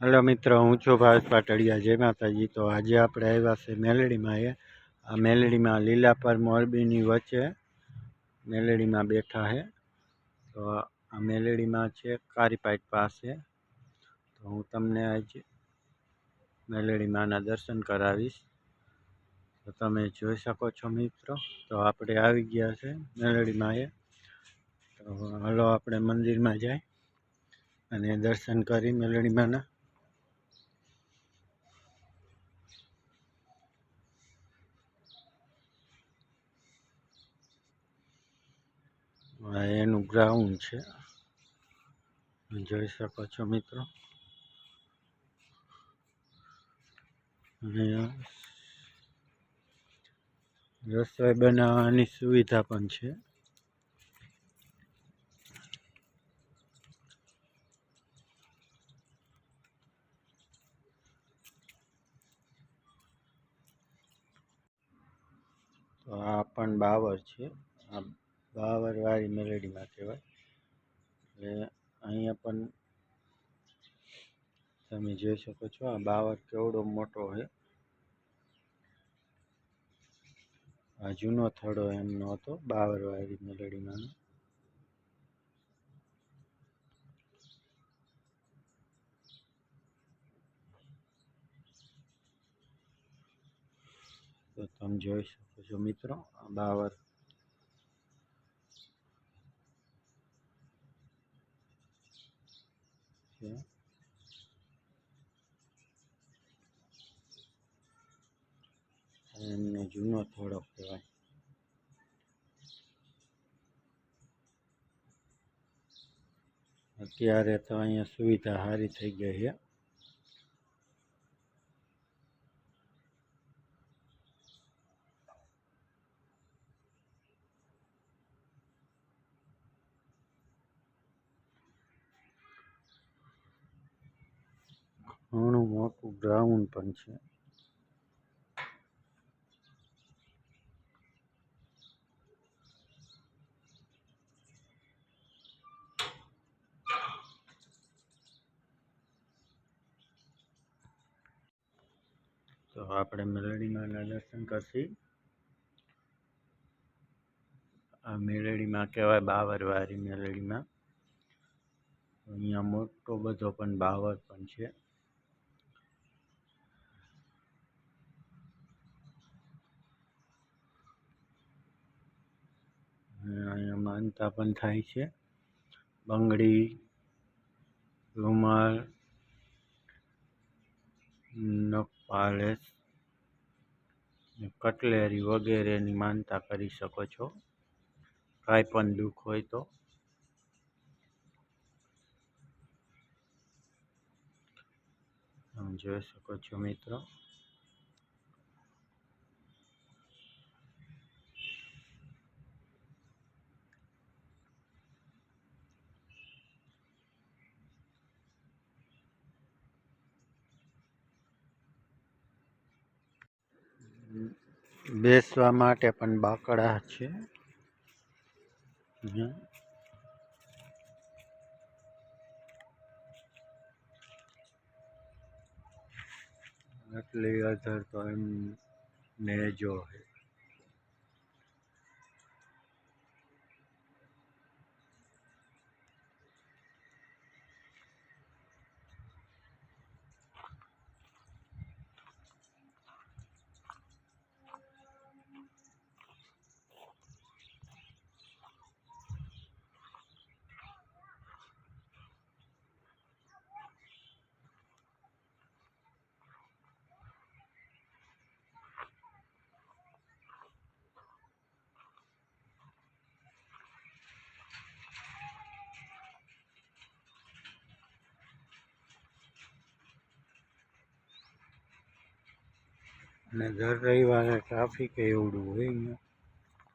Hello મિત્રો, હું છું ભાવેશ પાટડિયા, જય માતાજી. તો આજે આપણે આવ્યા છે મેલડીમાં એ. આ મેલડીમાં લીલાપર મોરબીની વચ્ચે મેલડીમાં બેઠા છે તો આ મેલડીમાં છે કારીપાઈટ પાસે. તો હું તમને આજે મેલડીમાંના દર્શન કરાવીશ. તો તમે જોઈ શકો છો મિત્રો, તો આપણે આવી ગયા છે મેલડીમાં એ. તો હલો, આપણે મંદિરમાં જાય અને દર્શન કરી મેલડીમાંના. આ એનું ગ્રાઉન્ડ છે. જોઈ શકો છો મિત્રો. રસોઈ બનાવવાની સુવિધા પણ છે. તો આ પણ બાવર છે. આ બાવરવાળી મેલેડીમાં કહેવાય. એટલે અહીંયા પણ તમે જોઈ શકો છો, આ બાવર કેવડો મોટો છે. આ જૂનો થડો એમનો હતો બાવરવાળી મેલેડીમાં તો તમે જોઈ શકો છો મિત્રો, આ બાવર છે. એમને જૂનો થોડો કહેવાય. અત્યારે તો અહીંયા સુવિધા સારી થઈ ગઈ છે. ઘણું મોટું ગ્રાઉન્ડ પણ છે. તો આપણે મેલડીમાંના દર્શન કરશી. આ મેલેડીમાં કહેવાય બાવરવાળી મેલડીમાં. અહીંયા મોટો બધો પણ બાવર પણ છે. અહીંયા માનતા પણ થાય છે. બંગડી, રૂમાલ નખપાલિશ કટલેરી વગેરેની માનતા કરી શકો છો. કાંઈ પણ દુઃખ હોય તો. જોઈ શકો છો મિત્રો. બેસવા માટે પણ બાકડા છે. એટલે અધર તો એમ નેજો છે અને દર રવિવારે ટ્રાફિક એવડું હોય અહીંયા.